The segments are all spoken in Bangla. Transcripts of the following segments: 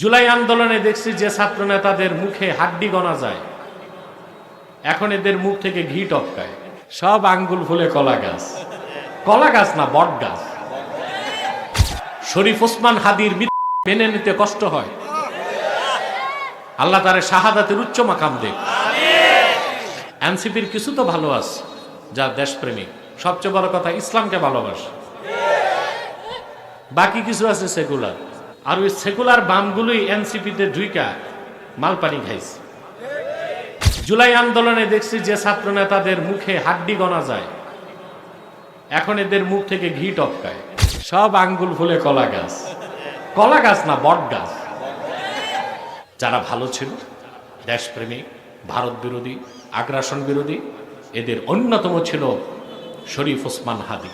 জুলাই আন্দোলনে দেখছি যে ছাত্র নেতাদের মুখে হাড্ডি গনা যায়। এখন এদের মুখ থেকে ঘি টপকায়। সব আঙ্গুল ফুলে কলা গাছ। কলা গাছ না, বট গাছ। শরীফ ওসমান হাদির মেনে নিতে কষ্ট হয়। আল্লাহ তারে শাহাদাতের উচ্চ মাকাম দেখ এনসিপির কিছু তো ভালো আছে, যা দেশপ্রেমিক। সবচেয়ে বড় কথা, ইসলামকে ভালোবাসে। বাকি কিছু আছে সেকুলার আর ওই সেকুলার বামগুলোই এনসিপিতে ঢুইকা মালপানি খাইছে। জুলাই আন্দোলনে দেখছি যে ছাত্র নেতাদের মুখে হাড্ডি গনা যায়। এখন এদের মুখ থেকে ঘি টপকায়। সব আঙ্গুল ফুলে কলা গাছ। কলা গাছ না, বট গাছ। যারা ভালো ছিল, দেশপ্রেমিক, ভারত বিরোধী, আগ্রাসন বিরোধী, এদের অন্যতম ছিল শরীফ ওসমান হাদি।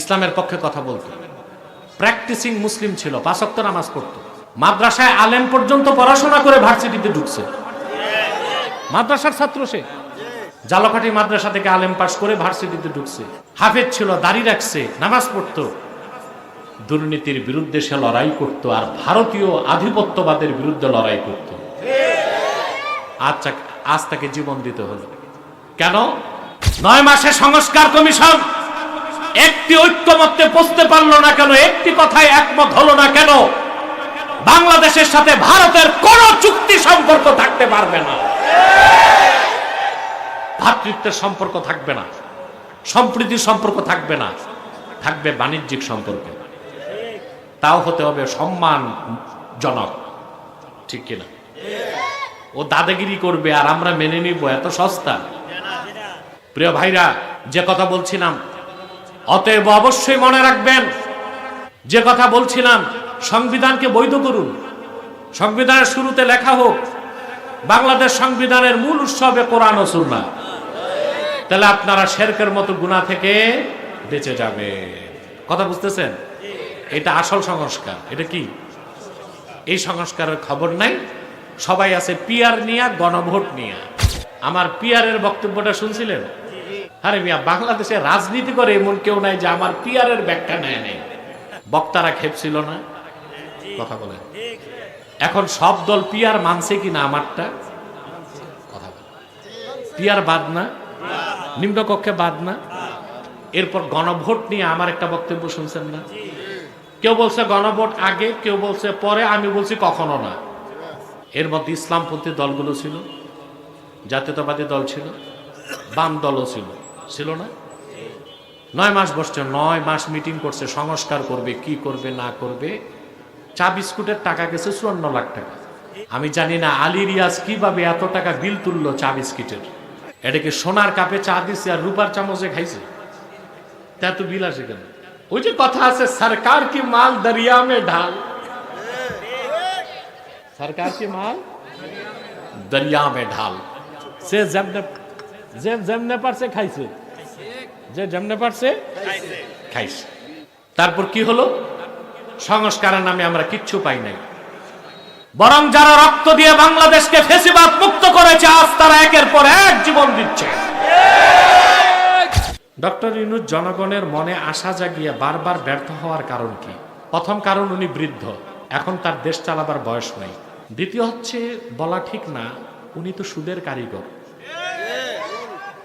ইসলামের পক্ষে কথা বলতো প্র্যাকটিসিং মুসলিম ছিল পাঁচক্ত নামাজ পড়তো। মাদ্রাসায় আলেম পর্যন্ত পড়াশোনা করে ভার্সিটিতে ঢুকছে। মাদ্রাসার ছাত্র সে। জালকাঠি মাদ্রাসা থেকে আলেম পাশ করে ভার্সিটিতে ঢুকছে। হাফেজ ছিল, দাড়ি রাখছে, নামাজ পড়তো। দুর্নীতির বিরুদ্ধে সে লড়াই করত আর ভারতীয় আধিপত্যবাদের বিরুদ্ধে লড়াই করত। আচ্ছা আজ তাকে জীবন দিতে হলো। কেন? নয় মাসে সংস্কার কমিশন একটি ঐক্যমত্যে পৌঁছতে পারল না কেন, একটি কথায় একমত হলো না কেন? বাংলাদেশের সাথে ভারতের কোন চুক্তি সম্পর্ক থাকতে পারবে না। ভাতৃত্বের সম্পর্ক থাকবে না, সম্প্রীতির সম্পর্ক থাকবে না, থাকবে বাণিজ্যিক সম্পর্ক। তাও হতে হবে সম্মানজনক, ঠিক কিনা? ও দাদাগিরি করবে আর আমরা মেনে নিব, এত সস্তা। প্রিয় ভাইরা, যে কথা বলছিলাম অতএব অবশ্যই মনে রাখবেন, যে কথা বলছিলাম, সংবিধানকে বৈধ করুন। সংবিধানের শুরুতে লেখা হোক, বাংলাদেশ সংবিধানের মূল উৎসবে কোরআন ও সুন্না তাহলে আপনারা শেরকের মতো গুণা থেকে বেঁচে যাবে কথা বুঝতেছেন? এটা আসল সংস্কার। এটা কি? এই সংস্কারের খবর নাই। সবাই আছে পিয়ার নিয়া, গণভোট নিয়া। আমার পিয়ারের বক্তব্যটা শুনছিলেন? আরে মিয়া, বাংলাদেশে রাজনীতি করে এমন কেউ নাই যে আমার পিয়ারের ব্যাখ্যা নেয় নেই। বক্তারা খেপছিল না। কথা বলে এখন সব দল পিয়ার মানছে কি না আমারটা? কথা বলে পিয়ার বাদ না? নিম্নকক্ষে বাদ না? এরপর গণভোট নিয়ে আমার একটা বক্তব্য শুনছেন না? কেউ বলছে গণভোট আগে, কেউ বলছে পরে, আমি বলছি কখনো না। এর মধ্যে ইসলামপন্থী দলগুলো ছিল, জাতীয়তাবাদী দল ছিল, বাম দলও ছিল। ছিল না। নয় মাস বসছে, নয় মাস মিটিং করছে, সংস্কার করবে, কি করবে, না করবে। চা বিস্কুটের টাকা গেছে চুয়ান্ন লাখ টাকা। আমি জানি না আলী রিয়াজ কীভাবে এত টাকা বিল তুললো চা বিস্কিটের। এটাকে সোনার কাপে চা দিছে আর রূপার চামচে খাইছে। তা তো বিল আসে কেন? ওই যে কথা আছে, সরকার কি মাল দরিয়া মে ঢাল? সরকার কি মাল? দরিয়া মে ঢাল। সে যেমনে যেমনে পারছে খাইছে। যে যেমনে পারছে খাইছে। তারপর কি হলো? সংস্কারের নামে আমরা কিচ্ছু পাই নাই। বরং যারা রক্ত দিয়ে বাংলাদেশকে ফেসিবাদ মুক্ত করেছে আজ তারা একের পর এক জীবন দিচ্ছে। ডক্টর ইনুজ জনগণের মনে আশা জাগিয়ে বারবার ব্যর্থ হওয়ার কারণ কি? প্রথম কারণ উনি বৃদ্ধ। এখন তার দেশ চালাবার বয়স নেই। দ্বিতীয় হচ্ছে বলা ঠিক না উনি তো সুদের কারিগর।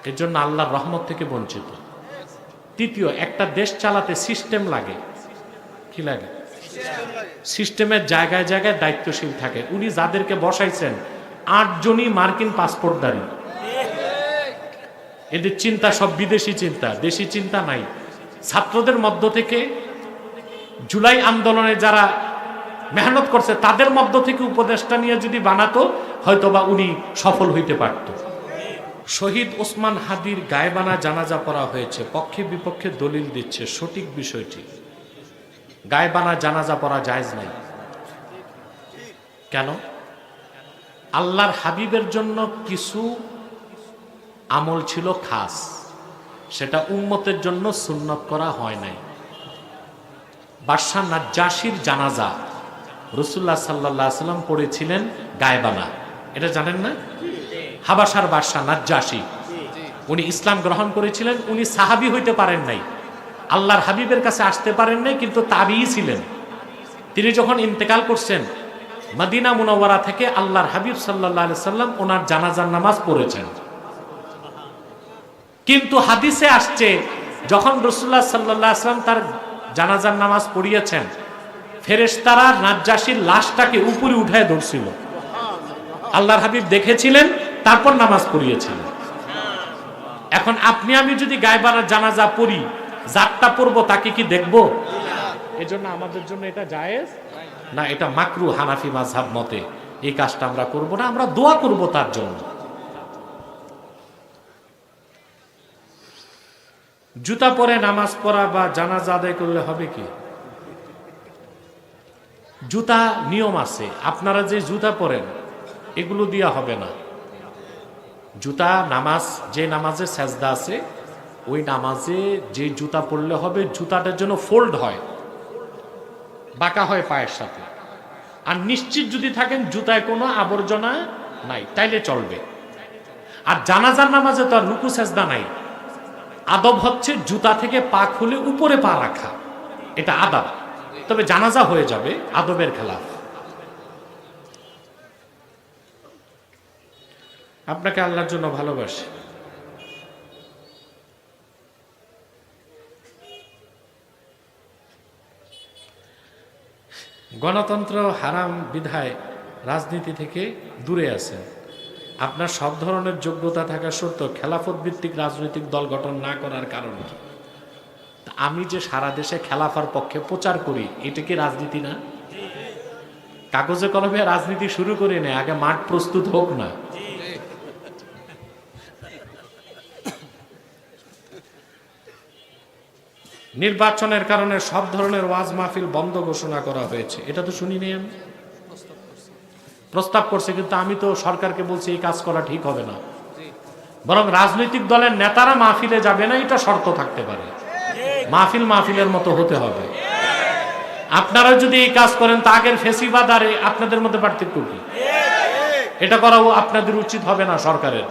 এর জন্য আল্লাহর রহমত থেকে বঞ্চিত। তৃতীয়, একটা দেশ চালাতে সিস্টেম লাগে। কি লাগে? সিস্টেমের জায়গায় জায়গায় দায়িত্বশীল থাকে। উনি যাদেরকে বসাইছেন আটজনই মার্কিন পাসপোর্টধারী। এদের চিন্তা সব বিদেশি চিন্তা, দেশি চিন্তা নাই। ছাত্রদের মধ্য থেকে জুলাই আন্দোলনে যারা মেহনত করছে, তাদের মধ্য থেকে উপদেশটা নিয়ে যদি বানাতো, হয়তোবা উনি সফল হইতে পারত। শহীদ ওসমান হাদির গায়েবানা জানাজা পড়া হয়েছে। পক্ষে বিপক্ষে দলিল দিচ্ছে। সঠিক বিষয়টি। গায়েবানা জানাজা পড়া জায়েজ নাই। কেন? আল্লাহর হাবিবের জন্য কিছু আমল ছিল খাস। সেটা উম্মতের জন্য সুন্নত করা হয় নাই। বাদশাহ নাজ্জাসির জানাজা রসুল্লাহ সাল্লাহ সাল্লাম পড়েছিলেন গায়েবানা। এটা জানেন না? হাবাসার বাদশাহ নাজ্জাসি। উনি ইসলাম গ্রহণ করেছিলেন উনি সাহাবি হইতে পারেন নাই। আল্লাহর হাবিবের কাছে আসতে পারেন নাই কিন্তু তাবিই ছিলেন। তিনি যখন ইন্তেকাল করছেন মদিনা মুনওয়ারা থেকে আল্লাহর হাবিব সাল্লাহ সাল্লাম ওনার জানাজার নামাজ পড়েছেন। কিন্তু হাদিসে আসছে যখন রসুল্লাহ সাল্লাহ আসলাম তার জানাজার নামাজ পড়িয়েছেন ফেরেশতারা নাজ্জাসীর লাশটাকে উপরে উঠায় ধরছিল। আল্লাহর হাবিব দেখেছিলেন তারপর নামাজ পড়িয়েছিলেন এখন আপনি, আমি যদি গায়বানার জানাজা পড়ি যারটা পড়ব, তাকে কি দেখব? এজন্য আমাদের জন্য এটা জায়েজ? না, এটা মাকরু হানাফি মাঝহাব মতে। এই কাজটা আমরা করব না, আমরা দোয়া করব তার জন্য। জুতা পরে নামাজ পড়া বা জানাজা আদায় করলে হবে কি? জুতা নিয়ম আছে। আপনারা যে জুতা পরেন, এগুলো দিয়া হবে না। জুতা, নামাজ, যে নামাজে সেজদা আছে, ওই নামাজে যে জুতা পরলে হবে, জুতাটার জন্য ফোল্ড হয়, বাঁকা হয় পায়ের সাথে। আর নিশ্চিত যদি থাকেন জুতায় কোনো আবর্জনা নাই, তাইলে চলবে। আর জানাজার নামাজে তো আর রুকু, সেজদা নাই। আদব হচ্ছে জুতা থেকে পা খুলে উপরে পা রাখা। এটা আদব। তবে জানাজা হয়ে যাবে আদবের খেলাফ। আপনাকে আল্লাহর জন্য ভালোবাসি। গণতন্ত্র হারাম বিধায় রাজনীতি থেকে দূরে আছেন। আপনার সব ধরনের যোগ্যতা থাকা সত্ত্বেও খেলাফত ভিত্তিক রাজনৈতিক দল গঠন না করার কারণ কি? আমি যে সারা দেশে খেলাফার পক্ষে প্রচার করি, এটা কি রাজনীতি না? কাগজে কলমে রাজনীতি শুরু করি না আগে মাঠ প্রস্তুত হোক না। নির্বাচনের কারণে সব ধরনের ওয়াজ মাহফিল বন্ধ ঘোষণা করা হয়েছে। এটা তো শুনিনি আমি। প্রস্তাব করছে, কিন্তু আমি তো সরকারকে বলছি এই কাজ করা ঠিক হবে না। বরং রাজনৈতিক দলের নেতারা মাহফিলে যাবে না, এটা শর্ত থাকতে পারে। মাহফিল মাহফিলের মতো হতে হবে। আপনারা যদি এই কাজ করেন, তা আগের ফেসিবাদ আর আপনাদের মধ্যে পার্থক্য কি? এটা করাও আপনাদের উচিত হবে না সরকারের।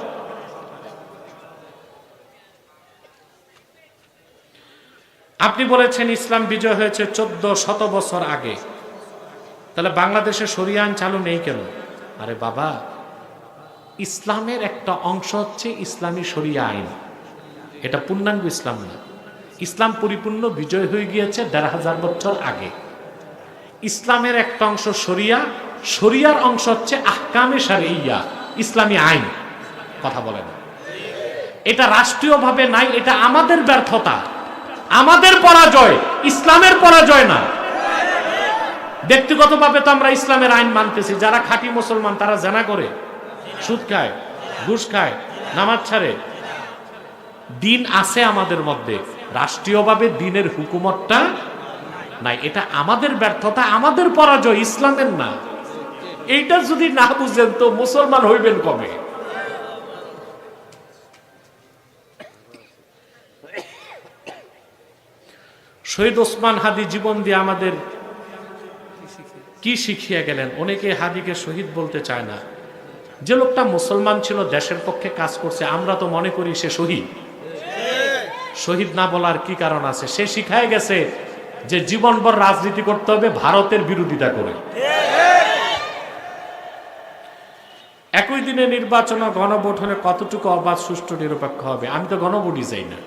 আপনি বলেছেন ইসলাম বিজয় হয়েছে চোদ্দ শত বছর আগে। তাহলে বাংলাদেশে শরিয়া আইন চালু নেই কেন? আরে বাবা, ইসলামের একটা অংশ হচ্ছে ইসলামী শরিয়া আইন। এটা পূর্ণাঙ্গ ইসলাম না। ইসলাম পরিপূর্ণ বিজয় হয়ে গিয়েছে দেড় হাজার বছর আগে। ইসলামের একটা অংশ শরিয়া, শরিয়ার অংশ হচ্ছে আহকামে সারিয়া ইসলামী আইন। কথা বলেন। এটা রাষ্ট্রীয়ভাবে নাই, এটা আমাদের ব্যর্থতা। আমাদের পরাজয়, ইসলামের পরাজয় না। ব্যক্তিগতভাবে তো আমরা ইসলামের আইন মানতেছি। যারা খাঁটি মুসলমান, তারা জানা করে, সুদ খায়, ঘুষ খায়, নামাজ ছাড়ে। দিন আছে আমাদের মধ্যে। রাষ্ট্রীয়ভাবে দিনের হুকুমতটা নাই। এটা আমাদের ব্যর্থতা, আমাদের পরাজয়, ইসলামের না। এইটা যদি না বুঝেন তো মুসলমান হইবেন কবে? শহীদ ওসমান হাদি জীবন দিয়ে আমাদের কি শিখিয়ে গেলেন? অনেকে হাদিকে শহীদ বলতে চায় না। যে লোকটা মুসলমান ছিল, দেশের পক্ষে কাজ করছে, আমরা তো মনে করি সে শহীদ। শহীদ না বলার কি কারণ আছে? সে শিখায় গেছে যে জীবনভর রাজনীতি করতে হবে, ভারতের বিরোধিতা করে। একই দিনে নির্বাচন ও গণভোট হলে কতটুকু অবাধ, সুষ্ঠু, নিরপেক্ষ হবে? আমি তো গণভোটই চাই না।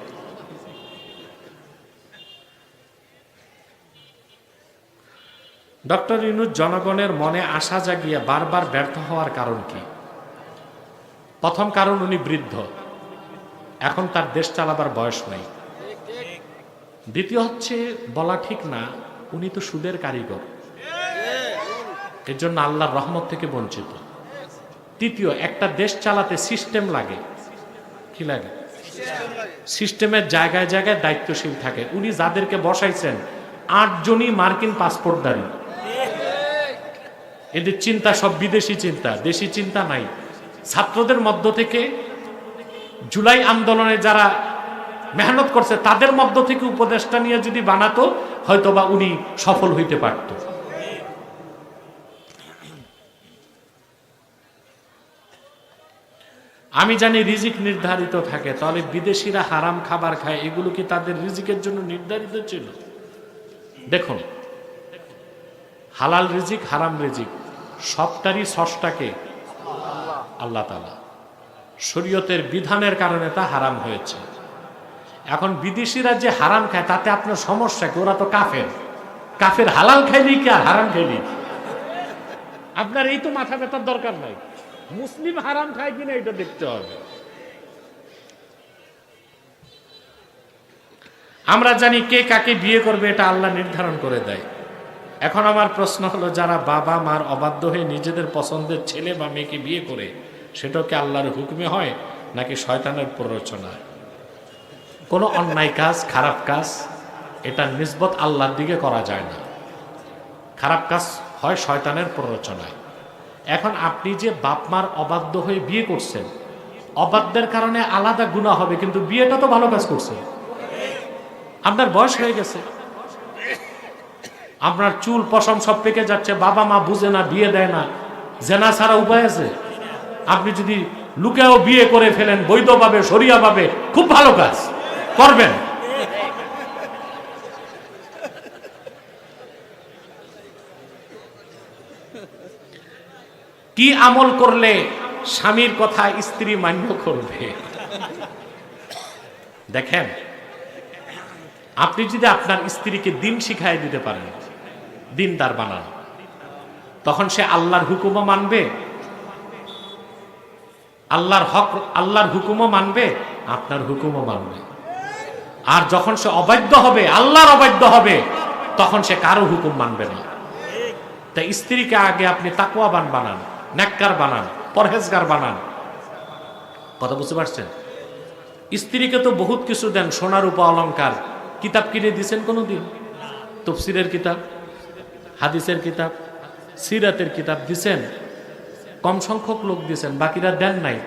ডক্টর ইউনুস জনগণের মনে আশা জাগিয়ে বারবার ব্যর্থ হওয়ার কারণ কি? প্রথম কারণ উনি বৃদ্ধ। এখন তার দেশ চালাবার বয়স নাই। দ্বিতীয় হচ্ছে, বলা ঠিক না, উনি তো সুদের কারিগর। এর জন্য আল্লাহর রহমত থেকে বঞ্চিত। তৃতীয়, একটা দেশ চালাতে সিস্টেম লাগে। কি লাগে? সিস্টেমের জায়গায় জায়গায় দায়িত্বশীল থাকে। উনি যাদেরকে বসাইছেন, আটজনই মার্কিন পাসপোর্টধারী। এদের চিন্তা সব বিদেশি চিন্তা, দেশি চিন্তা নাই। ছাত্রদের মধ্য থেকে জুলাই আন্দোলনে যারা মেহনত করছে, তাদের মধ্য থেকে উপদেশটা নিয়ে যদি বানাতো, হয়তোবা উনি সফল হইতে পারত। আমি জানি রিজিক নির্ধারিত থাকে, তাহলে বিদেশিরা হারাম খাবার খায়, এগুলো কি তাদের রিজিকের জন্য নির্ধারিত ছিল? দেখুন হালাল রিজিক, হারাম রিজিক, সবটারই সষ্টাকে আল্লাহ তালা শরীয়তের বিধানের কারণে তা হারাম হয়েছে। এখন বিদেশিরা যে হারাম খায়, তাতে আপনার সমস্যা কি? ওরা তো কাফের। কাফের হালাল খাইলি কি আর হারাম খাইলি? আপনার এই তো মাথা ব্যথার দরকার নাই। মুসলিম হারাম খায় কিনা এটা দেখতে হবে। আমরা জানি কে কাকে বিয়ে করবে, এটা আল্লাহ নির্ধারণ করে দেয়। এখন আমার প্রশ্ন হলো, যারা বাবা মার অবাধ্য হয়ে নিজেদের পছন্দের ছেলে বা মেয়েকে বিয়ে করে, সেটাও কি আল্লাহর হুকুমে হয় নাকি শয়তানের প্ররোচনা কোনো অন্যায় কাজ, খারাপ কাজ, এটা নিসবত আল্লাহর দিকে করা যায় না। খারাপ কাজ হয় শয়তানের প্ররোচনায়। এখন আপনি যে বাপ মার অবাধ্য হয়ে বিয়ে করছেন, অবাধ্যের কারণে আলাদা গুণা হবে, কিন্তু বিয়েটা তো ভালো কাজ করছেন আপনার বয়স হয়ে গেছে। আপনার চুল পশম সব পেকে যাচ্ছে, বাবা মা বুঝে না, বিয়ে দেয় না। জেনা ছাড়া উপায় আছে? আপনি যদি লুকেও বিয়ে করে ফেলেন, বৈধভাবে সরিয়া পাবে খুব ভালো কাজ। করবেন। কি আমল করলে স্বামীর কথা স্ত্রী মান্য করবে? দেখেন, আপনি যদি আপনার স্ত্রীকে দিন শিখাই দিতে পারেন দিনদার বানান তখন সে আল্লাহর হুকুমও মানবে, আল্লাহর হক, আল্লাহর হুকুমও মানবে, আপনার হুকুমও মানবে। আর যখন সে অবাধ্য হবে, আল্লাহর অবাধ্য হবে, তখন সে কারও হুকুম মানবে না। তাই স্ত্রীকে আগে আপনি তাকুয়াবান বানান, নেককার বানান, পরহেজগার বানান। কথা বুঝতে পারছেন? স্ত্রীকে তো বহুত কিছু দেন, সোনার উপ অলঙ্কার কিতাব কিনে দিয়েছেন কোনো দিন তফসিরের কিতাব? হাদিসের কিতাব, সিরাতের কিতাব দিছেন। কম সংখ্যক লোক দিছেন, বাকিরা দেন নাই।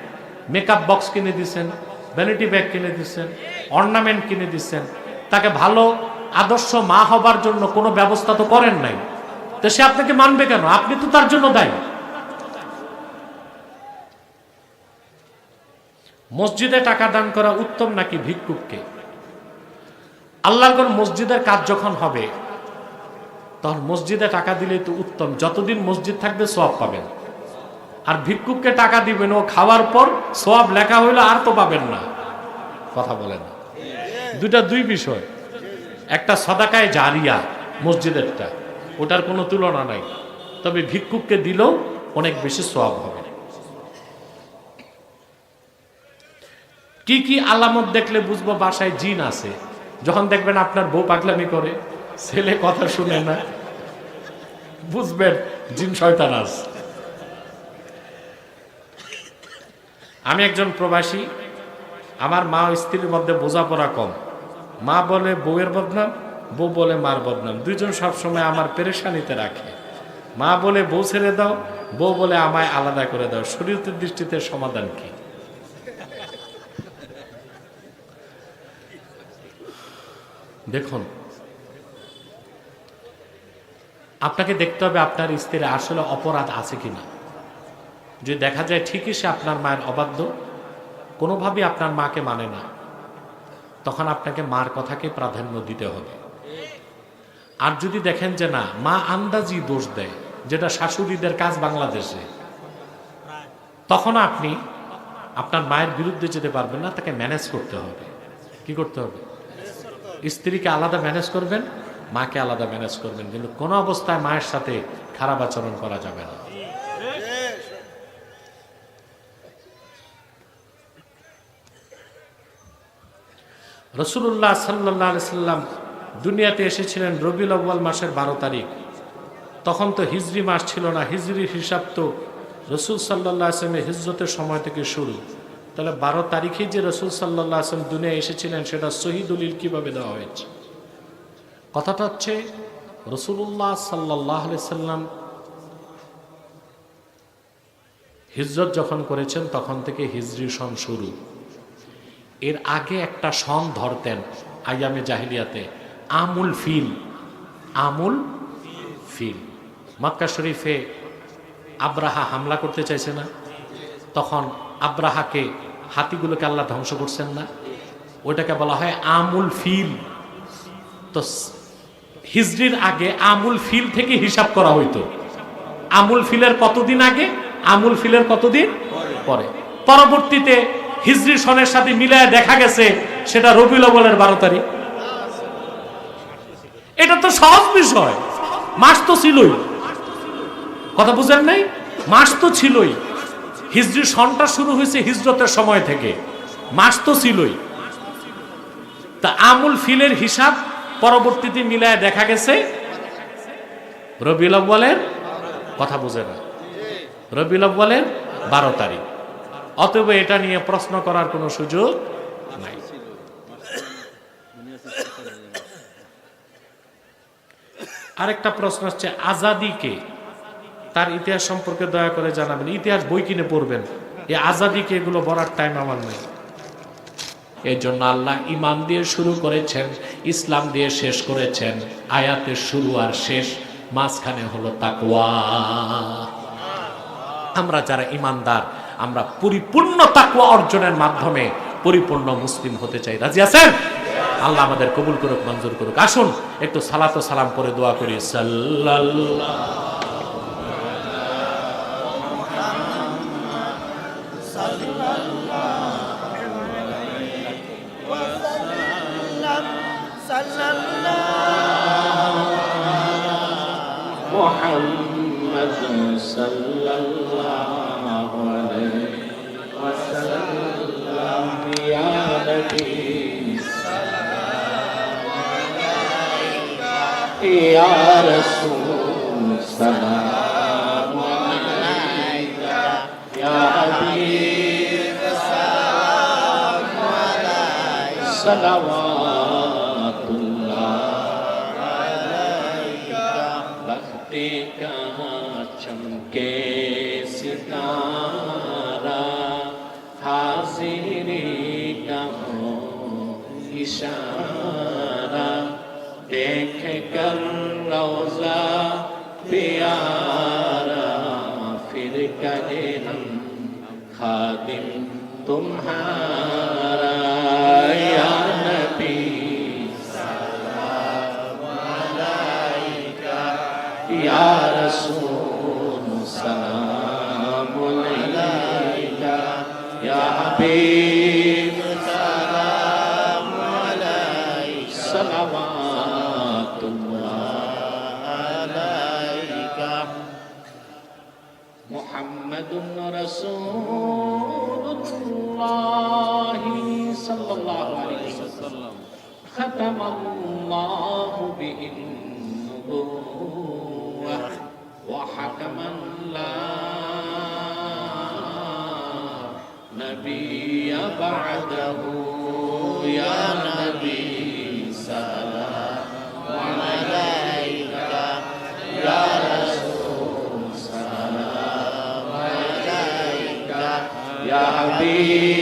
মেকআপ বক্স কিনে দিছেন ভ্যানিটি ব্যাগ কিনে দিচ্ছেন অর্নামেন্ট কিনে দিচ্ছেন তাকে ভালো আদর্শ মা হবার জন্য কোনো ব্যবস্থা তো করেন নাই। তো সে আপনাকে মানবে কেন? আপনি তো তার জন্য দায়ী। মসজিদে টাকা দান করা উত্তম নাকি ভিক্ষুককে? আল্লাহর কোন মসজিদের কাজ যখন হবে তখন মসজিদে টাকা দিলে তো উত্তম। যতদিন মসজিদ থাকবে সব পাবেন। আর ভিক্ষুককে টাকা দিবেন ও খাওয়ার পর সব লেখা হইল আর তো পাবেন না। কথা বলেন দুইটা দুই বিষয়। একটা সদাকায় জারিয়া মসজিদেরটা। ওটার কোনো তুলনা নাই। তবে ভিক্ষুককে দিলেও অনেক বেশি সব হবে। কি কি আলামত দেখলে বুঝব বাসায় জিন আছে। যখন দেখবেন আপনার বউ পাগলামি করে ছেলে কথা শুনে না। বুঝবেন, জিন শয়তান আমি একজন প্রবাসী, আমার মা স্ত্রীর মধ্যে বোঝাপড়া কম। মা বলে বউয়ের বদনাম, বউ বলে মার বদনাম। দুইজন সবসময় আমার পেরেশানিতে রাখে। মা বলে বউ ছেড়ে দাও, বউ বলে আমায় আলাদা করে দাও। শরীয়তের দৃষ্টিতে সমাধান কি? দেখুন আপনাকে দেখতে হবে আপনার স্ত্রীর আসলে অপরাধ আছে কিনা। যদি দেখা যায় ঠিকই সে আপনার মায়ের অবাধ্য, কোনোভাবেই আপনার মাকে মানে না, তখন আপনাকে মার কথাকে প্রাধান্য দিতে হবে। আর যদি দেখেন যে না, মা আন্দাজি দোষ দেয়, যেটা শাশুড়িদের কাজ বাংলাদেশে, তখন আপনি আপনার মায়ের বিরুদ্ধে যেতে পারবেন না, তাকে ম্যানেজ করতে হবে। কি করতে হবে? স্ত্রীকে আলাদা ম্যানেজ করবেন? মাকে আলাদা ম্যানেজ করবেন, কিন্তু কোনো অবস্থায় মায়ের সাথে খারাপ আচরণ করা যাবে না। রসুল্লাহ সাল্লাহ সাল্লাম দুনিয়াতে এসেছিলেন রবিউল আব্বাল মাসের বারো তারিখ। তখন তো হিজরি মাস ছিল না, হিজরির হিসাব তো রসুল সাল্লাহ আসলামের হিজরতের সময় থেকে শুরু। তাহলে বারো তারিখে যে রসুল সাল্লাহ আসলাম দুনিয়া এসেছিলেন, সেটা শহীদ শহীদুলিল কীভাবে দেওয়া হয়েছে? কথাটা হচ্ছে রসুল্লাহ সাল্লাহ সাল্লাম হিজরত যখন করেছেন, তখন থেকে হিজরি সন শুরু। এর আগে একটা সন ধরতেন আয়ামে জাহিলিয়াতে, আমুল ফিল। আমুল ফিল। মক্কা শরীফে আব্রাহা হামলা করতে চাইছে না? তখন আব্রাহাকে হাতিগুলোকে আল্লাহ ধ্বংস করছেন না? ওইটাকে বলা হয় আমুল ফিল। তো হিজরির আগে আমুল ফিল থেকে হিসাব করা হইতো। আমুল ফিলের কতদিন আগে? আমুল ফিলের কতদিন? পরে। পরবর্তীতে হিজরি সনের সাথে মিলায় দেখা গেছে, সেটা রবিউল আউয়ালের বারো তারিখ। এটা তো সহজ বিষয়। মাস তো ছিলই। কথা বুঝেন নাই? মাস তো ছিলই। হিজরি সনটা শুরু হয়েছে হিজরতের সময় থেকে। মাস তো ছিলই। তা আমুল ফিলের হিসাব পরবর্তীতে মিলায় দেখা গেছে। রবিউল আউয়ালের কথা বুঝে না। রবিউল আউয়ালের বারো তারিখ। অতএব এটা নিয়ে প্রশ্ন করার কোনো সুযোগ নাই। আরেকটা প্রশ্ন হচ্ছে আজাদিকে তার ইতিহাস সম্পর্কে দয়া করে জানাবেন। ইতিহাস বই কিনে পড়বেন। এই আজাদিকে এগুলো বলার টাইম আমার নেই। এই জন্য আল্লাহ ইমান দিয়ে শুরু করেছেন, ইসলাম দিয়ে শেষ করেছেন। আয়াতের শুরু আর শেষ মাঝখানে হলো তাকওয়া। আমরা যারা ইমানদার আমরা পরিপূর্ণ তাকুয়া অর্জনের মাধ্যমে পরিপূর্ণ মুসলিম হতে চাই। রাজি আছেন? আল্লাহ আমাদের কবুল করুক, মঞ্জুর করুক। আসুন, একটু সালাত সালাম করে দোয়া করি। সাল্লাল্লাহ محمد صلى الله عليه وسلم. يا نبي يا رسول سلام عليك. يا حبيب سلام عليك. مولا پیارا پھر کہے ہم خادم تمہارا یا وحكما لا نبي بعده يا نبي سلام عليك يا رسول سلام عليك يا حبيب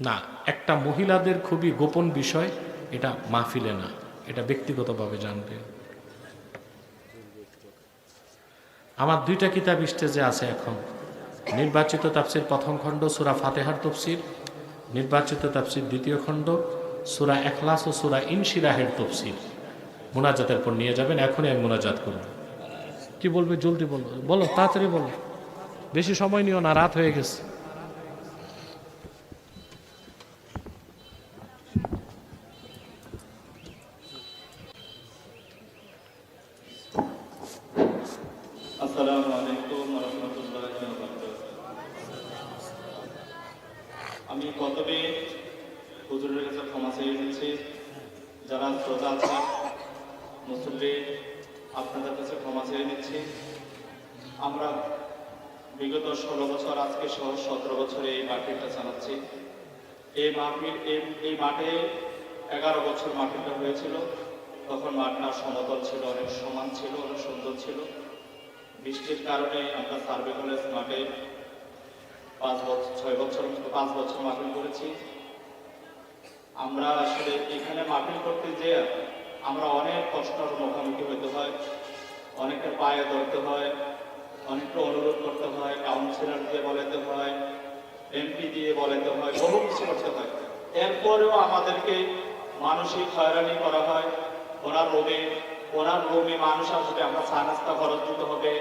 না, একটা মহিলাদের খুবই গোপন বিষয়, এটা মাহফিলে না, এটা ব্যক্তিগতভাবে জানবে। আমার দুইটা কিতাব স্টেজে আছে এখন। নির্বাচিত তাফসির প্রথম খণ্ড, সুরা ফাতেহার তফসির। নির্বাচিত তাফসির দ্বিতীয় খণ্ড, সুরা এখলাস ও সুরা ইনশিরাহের তফসির। মোনাজাতের পর নিয়ে যাবেন, এখনই আমি মোনাজাত করব। কি বলবে? জলদি বলো। বলো, তাড়াতাড়ি বলো। বেশি সময় নিও না, রাত হয়ে গেছে। আমি প্রথমে হুজুরের কাছে ক্ষমা চেয়ে নিচ্ছি যারা শ্রোতা আছে মুসল্লি, আপনাদের কাছে ক্ষমা চেয়ে নিচ্ছি। আমরা বিগত ষোলো বছর, আজকে সহ সতেরো বছরে এই মার্কেটটা চালাচ্ছি। এই মার্কেট এই মাঠে এগারো বছর মার্কেটটা হয়েছিল। তখন মাঠটা সমতল ছিল, অনেক সমান ছিল, অনেক সুন্দর ছিল। বৃষ্টির কারণে আমরা সার্ভে কলেজ মাঠে পাঁচ বছর ছয় বছর পাঁচ বছর মাঠে করেছি। আমরা আসলে এখানে মাহফিল করতে যে আমরা অনেক কষ্টের মুখোমুখি হতে হয়, অনেকের পায়ে ধরতে হয় অনেকটা অনুরোধ করতে হয় কাউন্সিলর দিয়ে বলাতে হয় এমপি দিয়ে বলাতে হয়, বহু কিছু করতে হয়। এরপরেও আমাদেরকে মানসিক হয়রানি করা হয়। ওনার রোগে ওনার রোগে মানুষ আসবে আমরা নাস্তা খরচ দিতে হবে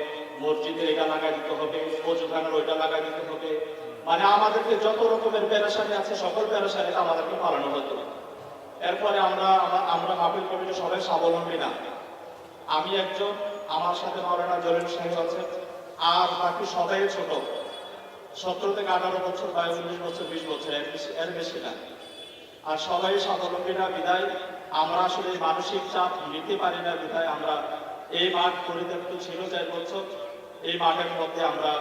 মসজিদের এটা লাগাই দিতে হবে কচুখানার ওইটা লাগাই দিতে হবে। মানে আমাদেরকে যত রকমের পেরেশানি আছে, সকল পেরেশানি আমাদেরকে পালানো হতো এরপরে আমরা, আমরা- আমরা মাহফিল কমিটি সবাই স্বাবলম্বী না। আমি একজন, আমার সাথে মাওলানা জলিল সাহেব আছেন আর বাকি সবাই ছোট। সতেরো থেকে আঠারো বছর বা উনিশ বছর, বিশ বছর, এর বেশি না। আর সবাই স্বাবলম্বী না, বিদায়। আমরা আসলে মানসিক চাপ নিতে পারি না, বিদায়। আমরা এই মাঠ পরিত্যক্ত ছিল চার বছর। এই মাঠের মধ্যে আমরা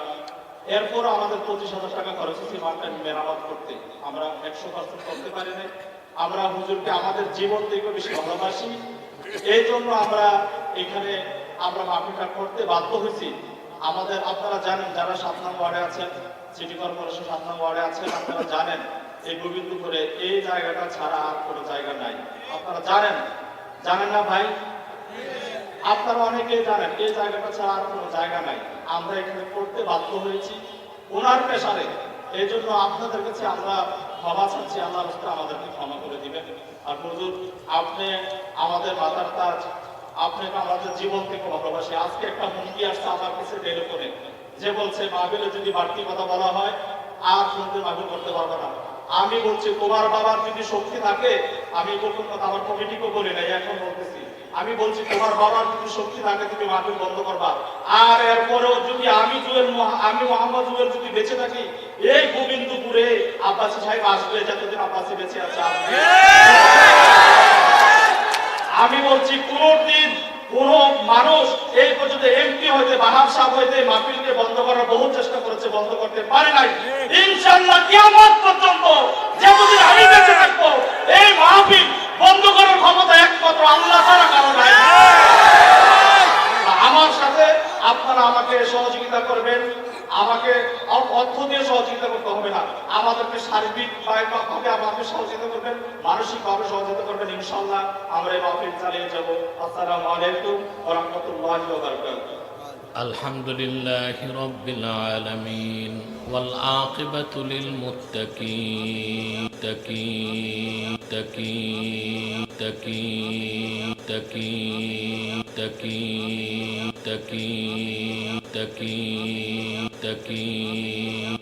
এরপর আমাদের পঁচিশ হাজার টাকা খরচ এই মাঠটা মেরামত করতে। আমরা একশো পার্সেন্ট করতে পারি না আমরা হুজুরকে আমাদের জীবন থেকে বেশি ভালোবাসি। এই জন্য আমরা এখানে আমরা মাফিটা করতে বাধ্য হয়েছি। আমাদের আপনারা জানেন, যারা সাত নং ওয়ার্ডে আছেন, সিটি কর্পোরেশন সাত নং ওয়ার্ডে আছেন, আপনারা জানেন, এই গোবিন্দপুরে এই জায়গাটা ছাড়া আর কোনো জায়গা নাই। আপনারা জানেন? জানেন না ভাই? আপনারা অনেকেই জানেন, এই জায়গাটা ছাড়া আর কোনো জায়গা নাই। আমরা এখানে করতে বাধ্য হয়েছি। ওনার পেশারে এই জন্য আপনাদের কাছে আমরা ক্ষমা চাচ্ছি। আল্লাহ আমাদেরকে ক্ষমা করে দিবেন। আর হুজুর, আপনি আমাদের মাতার তাজ আপনাকে আমাদের জীবন থেকে ভালোবাসি। আজকে একটা হুমকি আসছে আমার কাছে টেলিফোনে। যে বলছে মাহবিলে যদি বাড়তি কথা বলা হয়, আর শুনতে মাহবিল করতে পারব না। আমি বলছি, তোমার বাবার যদি শক্তি থাকে, আমি গোপন কথা আমার কমিটিকেও বলি নাই, এখন বলতেছি। আমি বলছি, তোমার বাবার যদি শক্তি থাকে, তুমি মাহফিল বন্ধ করবা। আর এরপরেও যদি আমি জুয়েল আমি মোহাম্মদ জুয়েল যদি বেঁচে থাকি, এই গোবিন্দপুরে আব্বাসী সাহেব আসবে, যতদিন আব্বাসী বেঁচে আছে আমি বলছি, কোনদিন কোন মানুষ এই পর্যন্ত এমপি হইতে, বাহাব সাহেব হইতে মাহফিলকে বন্ধ করার বহু চেষ্টা করেছে, বন্ধ করতে পারে নাই। ইনশাআল্লাহ কিয়ামত পর্যন্ত যতদিন আমি বেঁচে থাকব, এই মাহফিল বন্ধ করার ক্ষমতা একমাত্র আল্লাহ ছাড়া কারও নাই আমার সাথে আপনারা আমাকে সহযোগিতা করবেন আমাকে অ- অর্থ দিয়ে সহযোগিতা করতে হবে না আমাদেরকে সার্বিক ভাবে আমাকে সহযোগিতা করবেন মানসিক ভাবে সহযোগিতা করবেন ইনশাল্লাহ আমরা এই মাহফিল চালিয়ে যাব আসসালামু আলাইকুম ওয়া রাহমাতুল্লাহি ওয়া বারাকাতুহু الحمد لله رب العالمين والعاقبة للمتقين تقين تقين تقين تقين تقين تقين تقين تقين